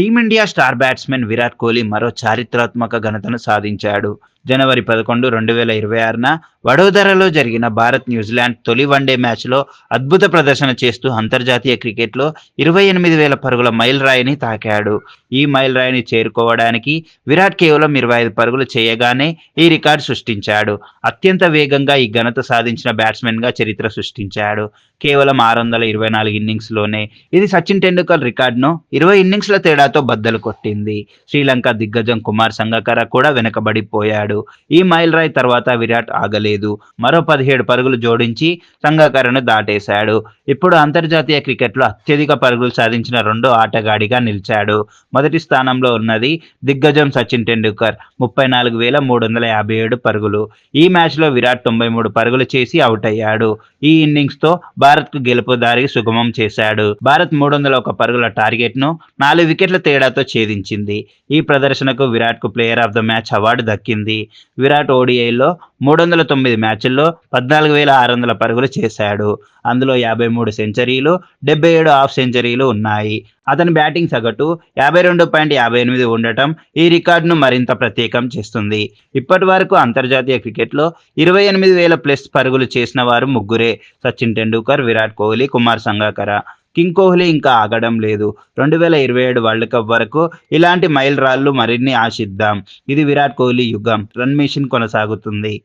Team India star batsmen Virat Kohli మరో చారిత్రాత్మక ఘనతను సాధించాడు. జనవరి పదకొండు రెండు వేల ఇరవై ఆరున వడోదరలో జరిగిన భారత్ న్యూజిలాండ్ తొలి వన్డే మ్యాచ్లో అద్భుత ప్రదర్శన చేస్తూ అంతర్జాతీయ క్రికెట్లో ఇరవై ఎనిమిది వేల పరుగుల మైల్ రాయిని తాకాడు. ఈ మైల్ రాయిని చేరుకోవడానికి విరాట్ కేవలం ఇరవై ఐదు పరుగులు చేయగానే ఈ రికార్డు సృష్టించాడు. అత్యంత వేగంగా ఈ ఘనత సాధించిన బ్యాట్స్మెన్గా చరిత్ర సృష్టించాడు. కేవలం ఆరు వందల ఇరవై నాలుగు ఇన్నింగ్స్లోనే ఇది సచిన్ టెండూల్కర్ రికార్డును ఇరవై ఇన్నింగ్స్ల తేడాతో బద్దలు కొట్టింది. శ్రీలంక దిగ్గజం కుమార్ సంగకర కూడా వెనకబడిపోయాడు. ఈ మైల్ రాయ్ తర్వాత విరాట్ ఆగలేదు. మరో పదిహేడు పరుగులు జోడించి సంగకరను దాటేశాడు. ఇప్పుడు అంతర్జాతీయ క్రికెట్లో అత్యధిక పరుగులు సాధించిన రెండో ఆటగాడిగా నిలిచాడు. మొదటి స్థానంలో ఉన్నది దిగ్గజం సచిన్ టెండూల్కర్ ముప్పై నాలుగు వేల మూడు వందల యాభై ఏడు పరుగులు. ఈ మ్యాచ్లో విరాట్ తొంభై మూడు పరుగులు చేసి అవుట్ అయ్యాడు. ఈ ఇన్నింగ్స్తో భారత్కు గెలుపు దారి సుగమం చేశాడు. భారత్ మూడు వందల ఒక పరుగుల టార్గెట్ను నాలుగు వికెట్ల తేడాతో ఛేదించింది. ఈ ప్రదర్శనకు విరాట్కు player of the match award దక్కింది. విరాట్ ఓడిఐలో మూడు వందల తొమ్మిది మ్యాచ్ల్లో పద్నాలుగు వేల ఆరు వందల పరుగులు చేశాడు. అందులో యాభై మూడు సెంచరీలు డెబ్బై ఏడు హాఫ్ సెంచరీలు ఉన్నాయి. అతని బ్యాటింగ్ సగటు యాభై రెండు పాయింట్ యాభై ఎనిమిది ఉండటం ఈ రికార్డును మరింత ప్రత్యేకం చేస్తుంది. ఇప్పటి వరకు అంతర్జాతీయ క్రికెట్లో ఇరవై ఎనిమిది వేల ప్లస్ పరుగులు చేసిన వారు ముగ్గురే. సచిన్ టెండూల్కర్ విరాట్ కోహ్లీ కుమార్ సంగాకర. కింగ్ కోహ్లీ ఇంకా ఆగడం లేదు. రెండు వేల ఇరవై ఏడు వరల్డ్ కప్ వరకు ఇలాంటి మైలురాళ్ళు మరిన్ని ఆశిద్దాం. ఇది విరాట్ కోహ్లీ యుగం. రన్ మిషన్ కొనసాగుతుంది.